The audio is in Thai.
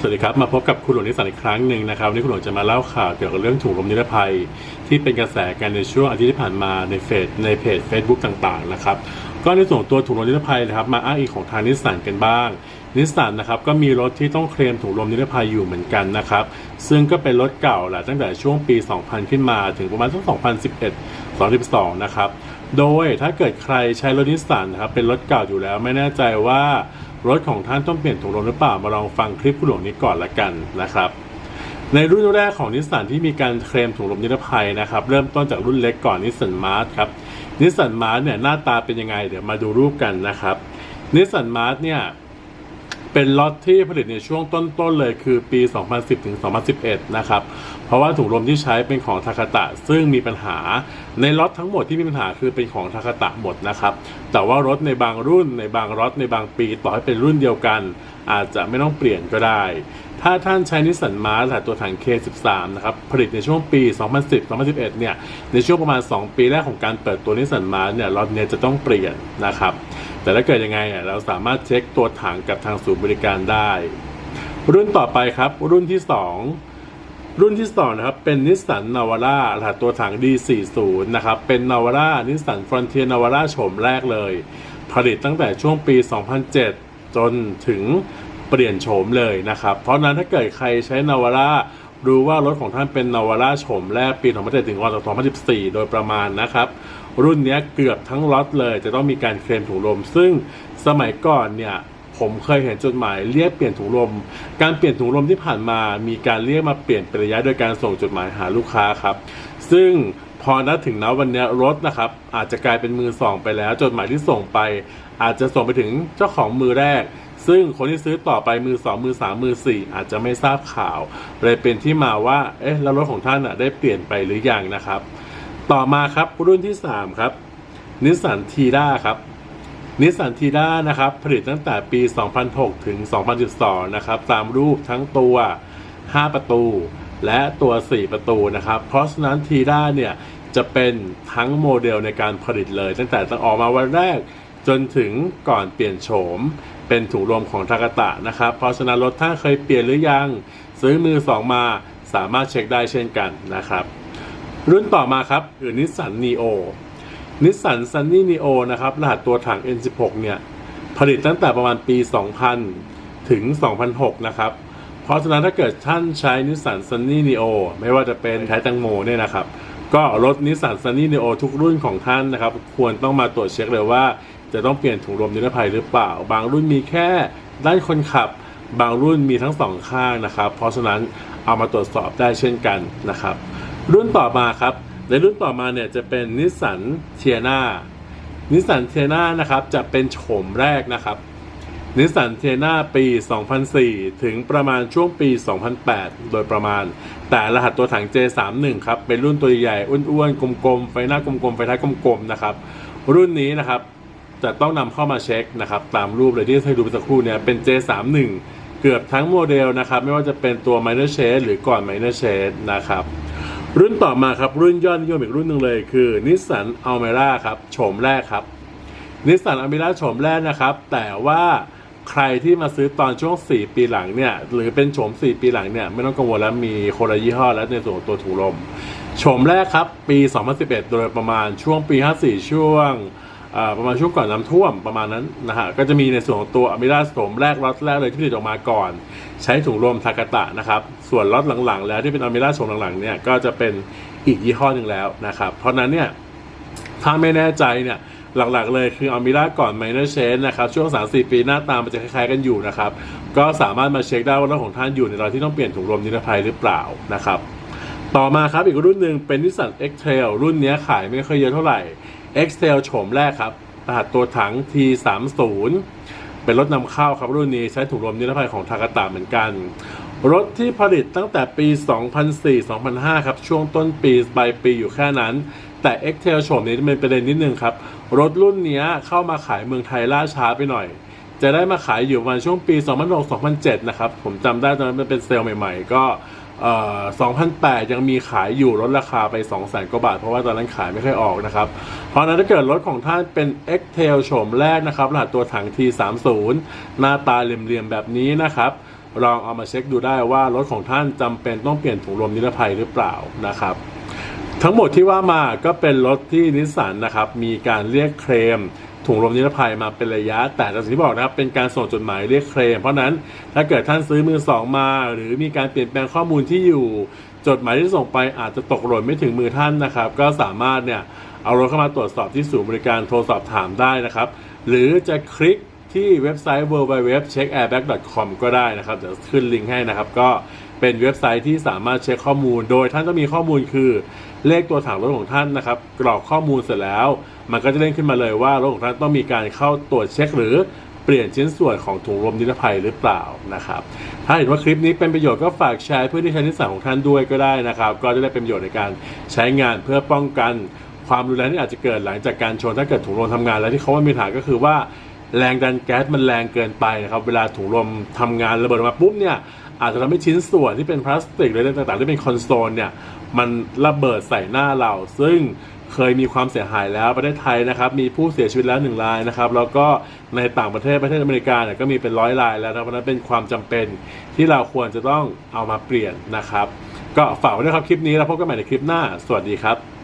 สวัสดีครับ มาพบกับคุณหลวงนิสสันอีกครั้งหนึ่งนะครับวันนี้คุณหลวงจะมาเล่าข่าวเกี่ยวกับเรื่องถุงลมนิรภัย ที่เป็นกระแสกันในช่วงอาทิตย์ที่ผ่านมาในเฟซในเพจ Facebook ต่างๆนะครับก็ในส่วนตัวถุงลมนิรภัยนะครับมาอ้างอิงของทางนิสสันกันบ้าง นิสสันนะครับก็มีรถที่ต้องเคลมถุงลมนิรภัยอยู่เหมือนกันนะครับซึ่งก็เป็นรถเก่าแหละตั้งแต่ช่วงปี 2000 ขึ้นมาถึงประมาณสัก2011 2012 นะครับโดยถ้าเกิดใครใช้รถนิสสันนะครับเป็นรถเก่าอยู่แล้วไม่แน่ใจว่า รถของท่านต้องเปลี่ยนถุงลมหรือเปล่ามาลองฟังคลิปคุณหลวงนี้ก่อนละกันนะครับในรุ่นแรกของนิสสันที่มีการเคลมถุงลมนิรภัยนะครับเริ่มต้นจากรุ่นเล็กก่อนนิสสันมาร์ทครับนิสสันมาร์ทเนี่ยหน้าตาเป็นยังไงเดี๋ยวมาดูรูปกันนะครับนิสสันมาร์ทเนี่ย เป็นล็อตที่ผลิตในช่วงต้นๆเลยคือปี 2010ถึง2011 นะครับ เพราะว่าถุงลมที่ใช้เป็นของทาคาตะ ซึ่งมีปัญหาในล็อตทั้งหมดที่มีปัญหาคือเป็นของทาคาตะหมดนะครับ แต่ว่ารถในบางรุ่นในบางล็อตในบางปีต่อให้เป็นรุ่นเดียวกัน อาจจะไม่ต้องเปลี่ยนก็ได้ ถ้าท่านใช้นิสสันมาร์สตัวถัง K13 นะครับผลิตในช่วงปี 2010-2011 เนี่ยในช่วงประมาณ 2 ปีแรกของการเปิดตัวนิสสันมาร์เนี่ยรถเนี่ยจะต้องเปลี่ยนนะครับ แต่ถ้าเกิดยังไงอะเราสามารถเช็คตัวถังกับทางศูนย์บริการได้ รุ่นต่อไปครับ รุ่นที่ 2 รุ่นที่2นะครับเป็นนิสสันนาวาร่ารหัสตัวถัง D40 นะครับเป็นนาวาร่านิสสันฟรอนเทียนาวาร่าโฉมแรกเลย ผลิตตั้งแต่ช่วงปี 2007 จนถึงเปลี่ยนโฉมเลยนะครับ เพราะฉะนั้นถ้าเกิดใครใช้นาวาร่ารู้ว่ารถของท่านเป็นนาวาร่าโฉมแรกปี 2007 ถึง2014 โดยประมาณนะครับ รุ่นนี้เกือบทั้งล็อตเลย จะต้องมีการเคลมถุงลม ซึ่งสมัยก่อนเนี่ยผมเคยเห็นจดหมายเรียกเปลี่ยนถุงลม การเปลี่ยนถุงลมที่ผ่านมามีการเรียกมาเปลี่ยนเป็นระยะโดยการส่งจดหมายหาลูกค้าครับ ซึ่งพอณถึงณวันนี้รถนะครับ อาจจะกลายเป็นมือสองไปแล้วจดหมายที่ส่งไป อาจจะส่งไปถึงเจ้าของมือแรก ซึ่งคนที่ซื้อต่อไปมือสองมือสามมือสี่อาจจะไม่ทราบข่าวเลยเป็นที่มาว่าเอ๊ะแล้วรถของท่านอะได้เปลี่ยนไปหรือยังนะครับ ต่อมาครับรุ่นที่สามครับนิสสันทีด้าครับนิสสันทีด้านะครับ ผลิตตั้งแต่ปี 2006 ถึง 2012 นะครับ ตามรูปทั้งตัว 5 ประตู และตัว 4 ประตูนะครับ เพราะฉะนั้นทีด้าเนี่ย จะเป็นทั้งโมเดลในการผลิตเลย ตั้งแต่ตั้งออกมาวันแรกจนถึงก่อนเปลี่ยนโฉม เป็นถุงรวมของทากาตะนะครับ เพราะฉะนั้นรถถ้าเคยเปลี่ยนหรือยัง ซื้อมือสองมาสามารถเช็คได้เช่นกันนะครับ รุ่นต่อมาครับคือนิสสันนีโอนิสสันซันนี่นีโอนะครับ รหัสตัวถัง N16 เนี่ย ผลิตตั้งแต่ประมาณปี 2000 ถึง 2006 นะครับ เพราะฉะนั้นถ้าเกิดท่านใช้นิสสันซันนี่นีโอไม่ว่าจะเป็นไทยตังโมเนี่ยนะครับ ก็รถนิสสันซันนี่นีโอทุกรุ่นของท่านนะครับ ควรต้องมาตรวจเช็คเลยว่า จะต้องเปลี่ยนถุงลมนิรภัยหรือเปล่า บางรุ่นมีแค่ด้านคนขับ บางรุ่นมีทั้งสองข้างนะครับ เพราะฉะนั้นเอามาตรวจสอบได้เช่นกันนะครับ รุ่นต่อมาครับในรุ่นต่อมาเนี่ยจะเป็นนิสสันเทียนานิสสันเทียนานะครับจะเป็นโฉมแรกนะครับนิสสันเทียนาปี 2004 ถึงประมาณช่วงปี 2008 โดยประมาณ แต่รหัสตัวถัง J31 ครับเป็นรุ่นตัวใหญ่อ้วนๆ กลมๆ ไฟหน้ากลมๆ ไฟท้ายกลมๆ นะครับ รุ่นนี้นะครับจะต้องนำเข้ามาเช็คนะครับตามรูปเลยที่ให้ดูไปสักครู่เนี่ยเป็น J31 เกือบทั้งโมเดลนะครับ ไม่ว่าจะเป็นตัว Minor Shade หรือก่อน Minor Shade นะครับ รุ่นต่อมาครับรุ่นยอดนิยมอีกรุ่นหนึ่งเลยคือนิสสันอัลเมร่าครับโฉมแรกครับนิสสันอัลเมร่าโฉมแรกนะครับ แต่ว่าใครที่มาซื้อตอนช่วง 4 ปีหลังเนี่ยหรือเป็นโฉม 4 ปีหลังเนี่ยไม่ต้องกังวลแล้วมีคนละยี่ห้อแล้วในส่วนของตัวถูลมโฉมแรกครับ ปี 2011 โดยประมาณช่วงปี 54 ช่วง ประมาณช่วงก่อนน้ำท่วมประมาณนั้นนะฮะก็จะมีในส่วนของตัวอเมร่าโฉมแรกล็อตแรกเลยที่ผลิตออกมาก่อน ใช้ถุงลมทากาตะนะครับ ส่วนล็อตหลังๆ แล้วที่เป็นอเมร่าโฉมหลังๆเนี่ยก็จะเป็นอีกยี่ห้อหนึ่งแล้วนะครับ เพราะนั้นเนี่ยถ้าไม่แน่ใจเนี่ยหลักๆเลยคืออามิล่าก่อนไมเนอร์เชนนะครับ ช่วง 3-4 ปีหน้าตามันจะคล้ายๆกันอยู่นะครับ ก็สามารถมาเช็คได้ว่ารถของท่านอยู่ในรอยที่ต้องเปลี่ยนถุงลมนิรภัยหรือเปล่านะครับต่อมาครับอีกรุ่นหนึ่งเป็นนิสสัน X-Trail รุ่นนี้ขายไม่ค่อยเยอะเท่าไหร่ X-Trail โฉมแรกครับรหัสตัวถัง T30 เป็นรถนำเข้าครับรุ่นนี้ใช้ถุงลมนิรภัยของทากาตะเหมือนกัน รถที่ผลิตตั้งแต่ปี 2004-2005 ครับ ช่วงต้นปีปลายปีอยู่แค่นั้น แต่ x t a i l โฉมนี้เป็นประเด็นนิดนึงครับ รถรุ่นนี้เข้ามาขายเมืองไทยล่าช้าไปหน่อย จะได้มาขายอยู่ประมาณช่วงปี 2006-2007 นะครับ ผมจำได้ตอนนั้นมันเป็นเซลล์ใหม่ ๆ ก็ 2008 ยังมีขายอยู่ลดราคาไป 200,000กว่าบาท เพราะว่าตอนนั้นขายไม่ค่อยออกนะครับ เพราะนั้นถ้าเกิดรถของท่านเป็น x t a i l โฉมแรกนะครับรหัสตัวถัง T30 หน้าตาเหลี่ยมๆแบบนี้นะครับลองเอามาเช็คดูได้ว่ารถของท่านจำเป็นต้องเปลี่ยนถุงลมนิรภัยหรือเปล่านะครับทั้งหมดที่ว่ามาก็เป็นรถที่นิสสันนะครับมีการเรียกเคลม ถุงลมนิรภัยมาเป็นระยะ แต่อย่างที่บอกนะครับเป็นการส่งจดหมายเรียกเคลม เพราะฉะนั้นถ้าเกิดท่านซื้อมือสองมา หรือมีการเปลี่ยนแปลงข้อมูลที่อยู่ จดหมายที่ส่งไปอาจจะตกหล่นไม่ถึงมือท่านนะครับ ก็สามารถเนี่ยเอารถเข้ามาตรวจสอบที่ศูนย์บริการโทรสอบถามได้นะครับ หรือจะคลิกที่เว็บไซต์ www.checkairbag.com ก็ได้นะครับเดี๋ยวขึ้นลิงก์ให้นะครับ ก็เป็นเว็บไซต์ที่สามารถเช็คข้อมูล โดยท่านต้องมีข้อมูลคือเลขตัวถังรถของท่านนะครับ กรอกข้อมูลเสร็จแล้ว มันก็จะเด้งขึ้นมาเลยว่ารถของท่านต้องมีการเข้าตรวจเช็คหรือเปลี่ยนชิ้นส่วนของถุงลมนิรภัยหรือเปล่านะครับ ถ้าเห็นว่าคลิปนี้เป็นประโยชน์ก็ฝากแชร์เพื่อที่ใช้นิสัยของท่านด้วยก็ได้นะครับ ก็จะได้เป็นประโยชน์ในการใช้งานเพื่อป้องกันความรุนแรงที่อาจจะเกิดหลังจากการชนถ้าเกิดถุงลมทำงานแล้วที่เขาว่ามีปัญหาก็คือว่าแรงดันแก๊สมันแรงเกินไปนะครับเวลาถุงลมทำงานระเบิดมาปุ๊บเนี่ยอาจจะทำให้ชิ้นส่วนที่เป็นพลาสติกหรืออะไรต่างๆที่เป็นคอนโซลเนี่ยมันระเบิดใส่หน้าเราซึ่ง เคยมีความเสียหายแล้วประเทศไทยนะครับมีผู้เสียชีวิตแล้วหนึ่งรายนะครับแล้วก็ในต่างประเทศประเทศอเมริกาเนี่ยก็มีเป็นร้อยรายแล้วนะเพราะนั้นเป็นความจำเป็นที่เราควรจะต้องเอามาเปลี่ยนนะครับ ก็ฝากไว้ด้วยครับคลิปนี้แล้วพบกันใหม่ในคลิปหน้า สวัสดีครับ